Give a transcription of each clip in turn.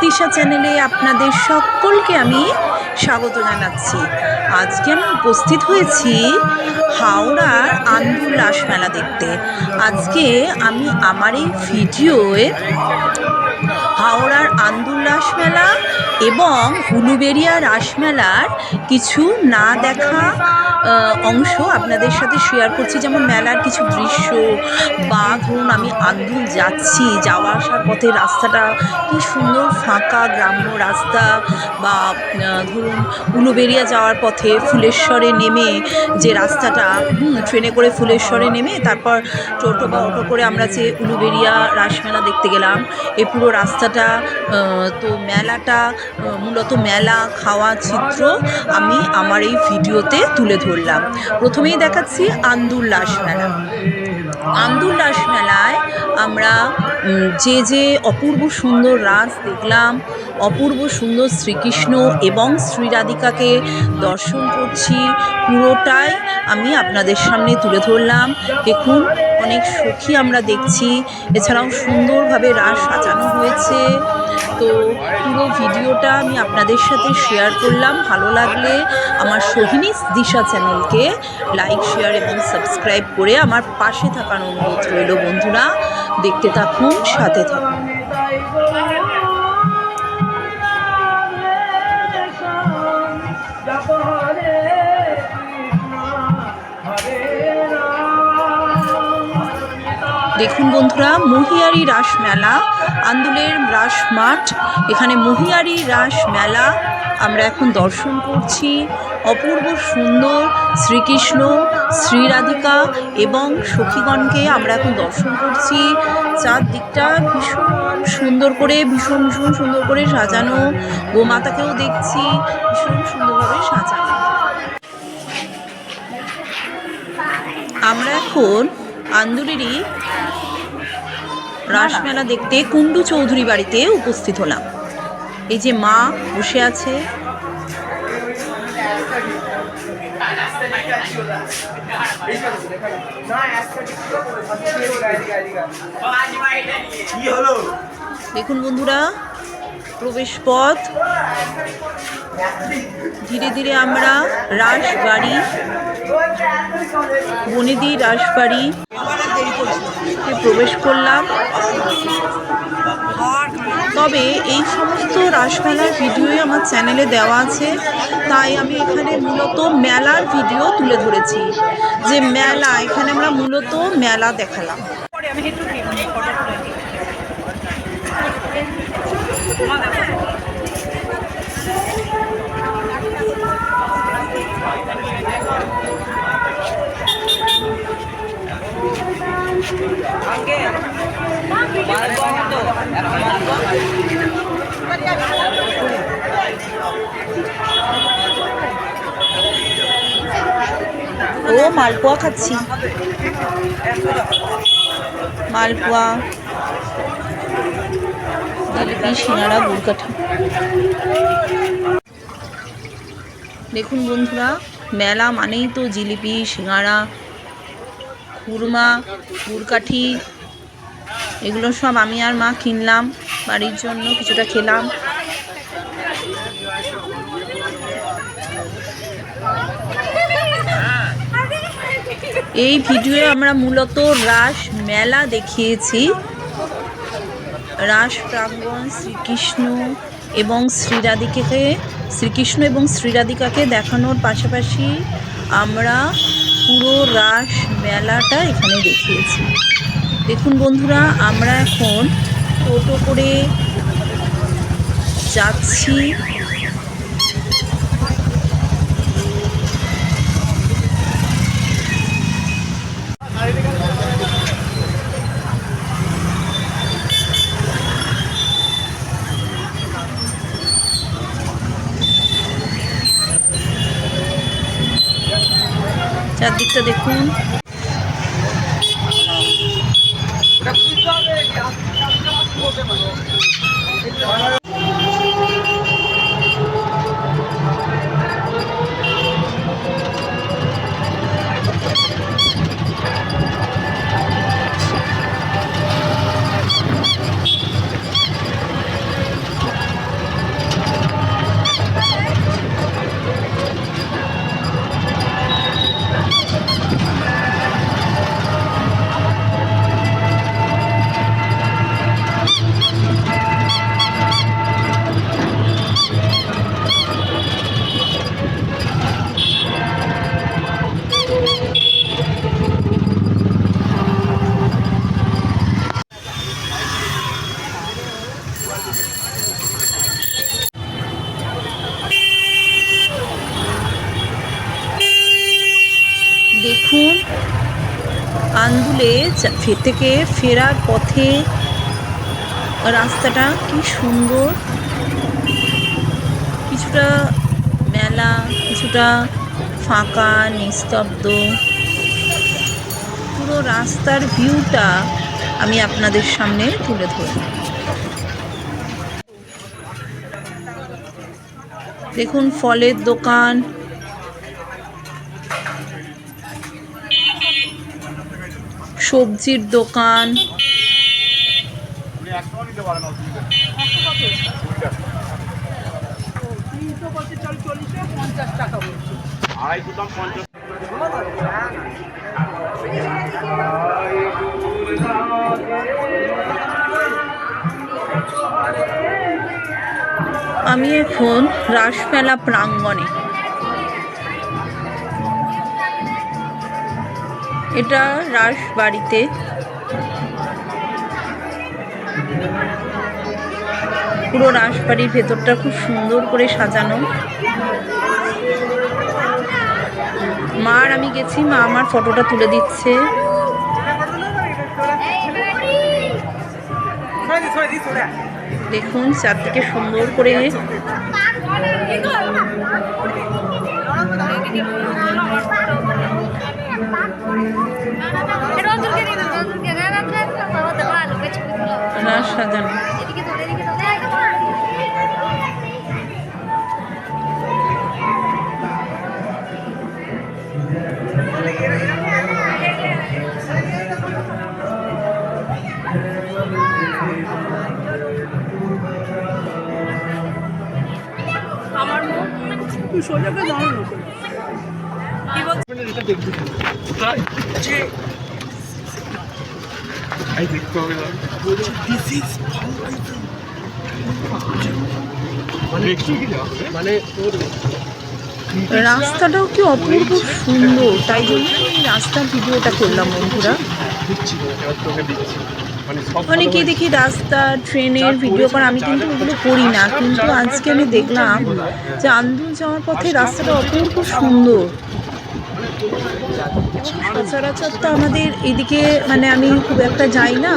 দিশা চ্যানেলে আপনাদের সকলকে আমি স্বাগত জানাচ্ছি। আজকে আমি উপস্থিত হয়েছি হাওড়ার আন্দুল রাসমেলা দেখতে। আজকে আমি আমার এই ভিডিওয়ে হাওড়ার আন্দুল রাসমেলা এবং উলুবেরিয়া রাসমেলার কিছু না দেখা অংশ আপনাদের সাথে শেয়ার করছি। যেমন মেলার কিছু দৃশ্য বা ধরুন আমি আন্দুল যাচ্ছি, যাওয়া আসার পথে রাস্তাটা কি সুন্দর ফাঁকা গ্রাম্য রাস্তা বা ধরুন উলুবেরিয়া যাওয়ার পথে ফুলেশ্বরে নেমে যে রাস্তাটা ট্রেনে করে ফুলেশ্বরে নেমে তারপর টোটো বা অটো করে আমরা যে উলুবেরিয়া রাসমেলা দেখতে গেলাম এই পুরো রাস্তাটা তো মেলাটা মূলত মেলা খাওয়া চিত্র আমি আমার এই ভিডিওতে তুলে ধরলাম। প্রথমেই দেখাচ্ছি আন্দুল রাসমেলা। আন্দুল রাসমেলায় আমরা যে যে অপূর্ব সুন্দর রাস দেখলাম, অপূর্ব সুন্দর শ্রীকৃষ্ণ এবং শ্রীরাধিকাকে দর্শন করছি, পুরোটাই আমি আপনাদের সামনে তুলে ধরলাম। দেখুন অনেক সুখী আমরা দেখছি। এছাড়াও সুন্দরভাবে রাস সাজানো হয়েছে। তো পুরো ভিডিওটা আমি আপনাদের সাথে শেয়ার করলাম। ভালো লাগলে আমার সোহিনী দিশা চ্যানেলকে লাইক শেয়ার এবং সাবস্ক্রাইব করে আমার পাশে থাকার অনুরোধ রইল বন্ধুরা। দেখতে থাকুন, সাথে থাকুন। দেখুন বন্ধুরা, মহিয়ারি রাস মেলা, আন্দুলের রাস মাঠ। এখানে মহিয়ারি রাস মেলা, আমরা এখন দর্শন করছি। অপূর্ব সুন্দর শ্রীকৃষ্ণ শ্রী রাধিকা এবং সখীগণকে আমরা এখন দর্শন করছি। চারদিকটা ভীষণ সুন্দর করে, ভীষণ ভীষণ সুন্দর করে সাজানো। গোমাতাকেও দেখছি, ভীষণ সুন্দরভাবে সাজানো। আমরা এখন আন্দুলেরই রাসমেলা দেখতে কুণ্ডু চৌধুরী বাড়িতে উপস্থিত হলাম। এই যে মা বসে আছে। দেখুন বন্ধুরা, প্রবেশ পথ। ধীরে ধীরে আমরা রাসবাড়ি, বনেদি রাসবাড়ি। তে প্রবেশ করলাম। তবে এই সমস্ত রাসমেলার ভিডিওই আমার চ্যানেলে দেওয়া আছে। তাই আমি এখানে মূলত মেলার ভিডিও তুলে ধরেছি। যে মেলা, এখানে আমরা মূলত মেলা দেখালাম। ও মালপোয়া খাচ্ছি। মালপোয়া জিলিপি সিঙ্গারা গুড়কাঠি দেখুন বন্ধুরা মেলা মানেই তো জিলিপি সিঙ্গারা খুরমা গুড়কাঠি এগুলো সব আমি আর মা কিনলাম, বাড়ির জন্য কিছুটা খেলাম। এই ভিডিওয়ে আমরা মূলত রাস মেলা দেখিয়েছি। রাস প্রাঙ্গণ শ্রীকৃষ্ণ এবং শ্রীরাধিকাকে, শ্রীকৃষ্ণ এবং শ্রীরাধিকাকে দেখানোর পাশাপাশি আমরা পুরো রাস মেলাটা এখানে দেখিয়েছি। দেখুন বন্ধুরা আমরা এখন টোটো করে যাচ্ছি। দিকটা দেখুন। ওটা চা- ফে- থেকে ফেরার পথে রাস্তাটা কি সুন্দর। কিছুটা মেলা, কিছুটা ফাঁকা, নিস্তব্ধ। পুরো রাস্তার ভিউটা আমি আপনাদের সামনে তুলে ধরব। দেখুন, ফলের দোকান সবজির দোকান। আমি এখন রাসমেলা প্রাঙ্গণে। এটা রাসবাড়িতে পুরো রাসবাড়ির ভেতরটা খুব সুন্দর করে সাজানো মা আর আমি গেছি মা আমার ফটোটা তুলে দিচ্ছে দেখুন চারদিকে সুন্দর করে সাজানো। তাই এই দেখতে হবে না বলছি দিস রাস্তাটাও কি অপূর্ব সুন্দর। তাই জন্য রাস্তার ভিডিওটা করলাম, বন্ধুরা। দিচ্ছি মানে অনেকেই দেখি, রাস্তা, ট্রেনের ভিডিও করে, আমি কিন্তু ওগুলো করি না। কিন্তু আজকে আমি দেখলাম যে আন্দুল যাওয়ার পথে রাস্তাটা অপূর্ব সুন্দর। সচরাচর তো আমাদের এদিকে মানে আমি খুব একটা যাই না,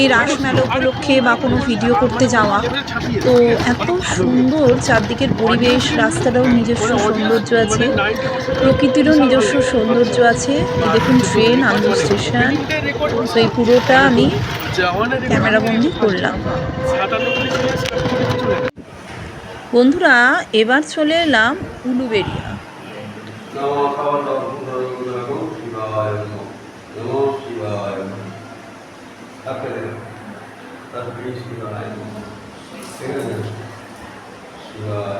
এই রাসমেলা উপলক্ষে বা কোনো ভিডিও করতে যাওয়া। তো এত সুন্দর চারদিকের পরিবেশ, রাস্তাটাও নিজস্ব সৌন্দর্য আছে, প্রকৃতিরও নিজস্ব সৌন্দর্য আছে। দেখুন ট্রেন আন্দুল স্টেশন। তো এই পুরোটা আমি ক্যামেরাবন্দি করলাম। বন্ধুরা, এবার চলে এলাম উলুবেরিয়া। श्री शिवाय शिवाय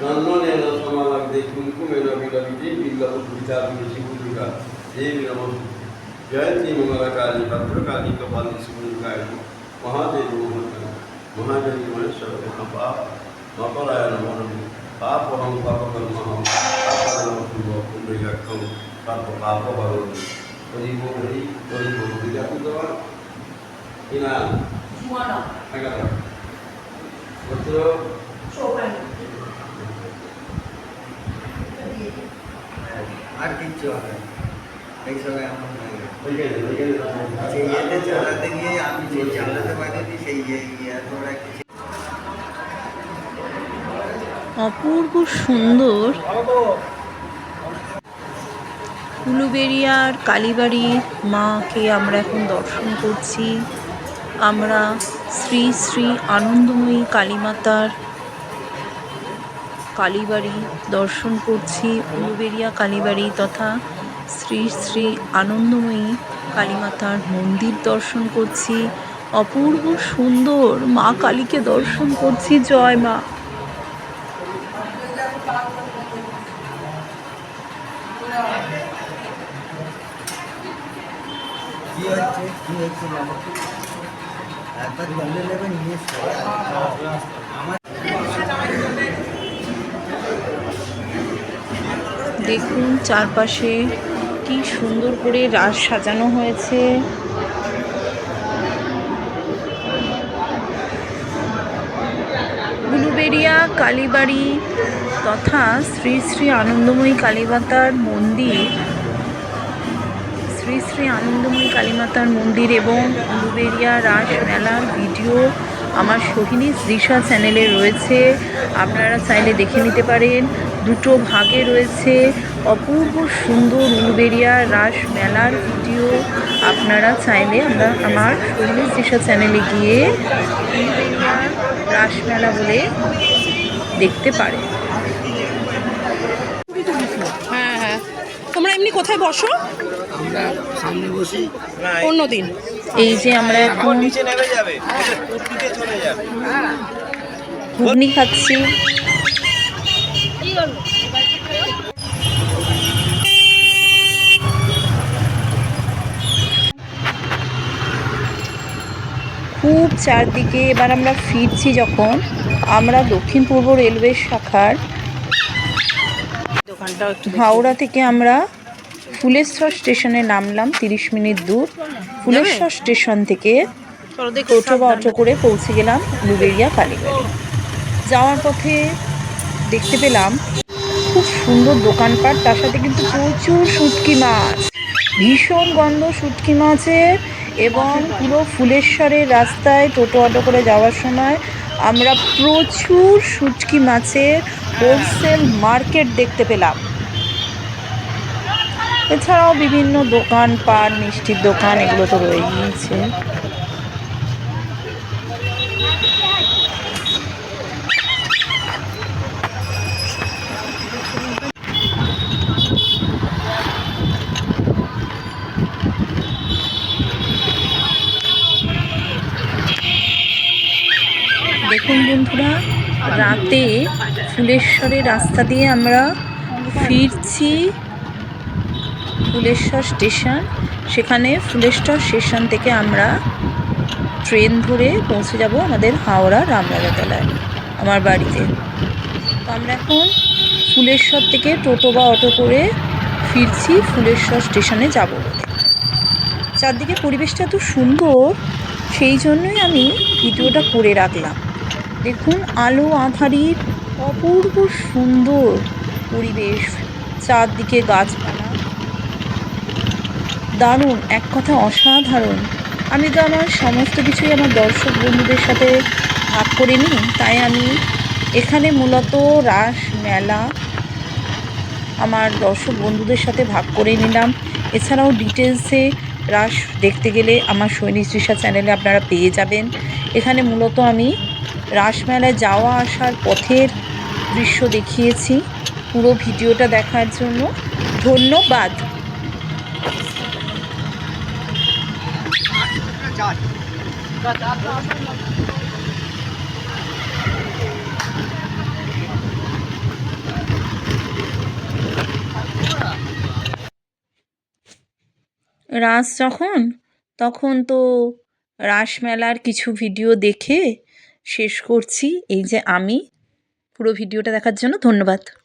నన్ను సమానం దేశముకు మేన విలవితే బిల్లపు విచారించి గురుగా దేవి నమో జయంతి మంగళకాళి భద్రకాళి కపాలి శివునికాయ మహాదేవి మహోదయ మహాదేవి మహేశ్వర మహాపాప మపరాయణ మనం పాపహం పాపకర్మహం শুভ পুণ্যক্ষম পাপ পাপ হরণ হরি বো হরি হরি বো বিদা পুতবার কিনা এগারো। পুত্র আর কিচ্ছু হবে। এই সময় ওইখানে সেই ইয়েতে চালাতে গিয়ে আমি যে চালাতে পারিনি সেই ইয়ে ইয়ে এত বড় অপূর্ব সুন্দর উলুবেরিয়ার কালীবাড়ির মাকে আমরা এখন দর্শন করছি। আমরা শ্রী শ্রী আনন্দময়ী কালীমাতার কালীবাড়ি দর্শন করছি উলুবেরিয়া কালীবাড়ি তথা শ্রী শ্রী আনন্দময়ী কালীমাতার মন্দির দর্শন করছি। অপূর্ব সুন্দর মা কালীকে দর্শন করছি। জয় মা। দেখুন চারপাশে কি সুন্দর করে রাস সাজানো হয়েছে। উলুবেড়িয়া কালীবাড়ি তথা শ্রী শ্রী আনন্দময়ী কালীমাতার মন্দির, শ্রী শ্রী আনন্দময়ী কালীমাতার মন্দির এবং উলুবেড়িয়া রাস মেলার ভিডিও আমার সোহিনী দিশা চ্যানেলে রয়েছে। আপনারা চাইলে দেখে নিতে পারেন। দুটো ভাগে রয়েছে। অপূর্ব সুন্দর উলুবেড়িয়া রাস মেলার ভিডিও আপনারা চাইলে আমরা আমার সোহিনী দিশা চ্যানেলে গিয়ে উলুবেড়িয়া রাস মেলা বলে দেখতে পারেন। এমনি কোথায় বসো? আমরা সামনে বসি। অন্য দিন। এই যে আমরা এখন নিচে নেমে যাবে। চলে যাবে। ঘুগনি খাচ্ছি। খুব চারদিকে এবার আমরা ফিরছি যখন আমরা দক্ষিণ পূর্ব রেলওয়ে শাখার হাওড়া থেকে আমরা ফুলেশ্বর স্টেশনে নামলাম তিরিশ মিনিট দূর। ফুলেশ্বর স্টেশন থেকে টোটো বা অটো করে পৌঁছে গেলাম লুবেরিয়া কালীবাড়ি। যাওয়ার পথে দেখতে পেলাম খুব সুন্দর দোকানপাট তার সাথে কিন্তু প্রচুর শুটকি মাছ। ভীষণ গন্ধ শুটকি মাছের এবং পুরো ফুলেশ্বরের রাস্তায় টোটো অটো করে যাওয়ার সময় আমরা প্রচুর শুটকি মাছের হোলসেল মার্কেট দেখতে পেলাম। এছাড়াও বিভিন্ন দোকান পাট মিষ্টির দোকান, এগুলো তো রয়েইছে। দেখুন বন্ধুরা, রাতে ফুলেশ্বরের রাস্তা দিয়ে আমরা ফিরছি। ফুলেশ্বর স্টেশন। সেখানে ফুলেশ্বর স্টেশন থেকে আমরা ট্রেন ধরে পৌঁছে যাব আমাদের হাওড়া রামরাজাতলায়, আমার বাড়িতে। তো আমরা এখন ফুলেশ্বর থেকে টোটো বা অটো করে ফিরছি ফুলেশ্বর স্টেশনে যাব চারদিকে পরিবেশটা এত সুন্দর, সেই জন্যই আমি ভিডিওটা করে রাখলাম। দেখুন, আলো আধারির অপূর্ব সুন্দর পরিবেশ, চারদিকে গাছপালা। দারুণ, এক কথা অসাধারণ। আমি তো আমার সমস্ত কিছুই আমার দর্শক বন্ধুদের সাথে ভাগ করে নিই, তাই আমি এখানে মূলত রাস মেলা আমার দর্শক বন্ধুদের সাথে ভাগ করে নিলাম। এছাড়াও ডিটেলসে রাস দেখতে গেলে আমার সৈনিক তৃষা চ্যানেলে আপনারা পেয়ে যাবেন। এখানে মূলত আমি রাসমেলায় যাওয়া আসার পথের দৃশ্য দেখিয়েছি। পুরো ভিডিওটা দেখার জন্য ধন্যবাদ। রাস যখন, তখন তো রাসমেলার কিছু ভিডিও দেখে শেষ করছি। এই যে আমি, পুরো ভিডিওটা দেখার জন্য ধন্যবাদ।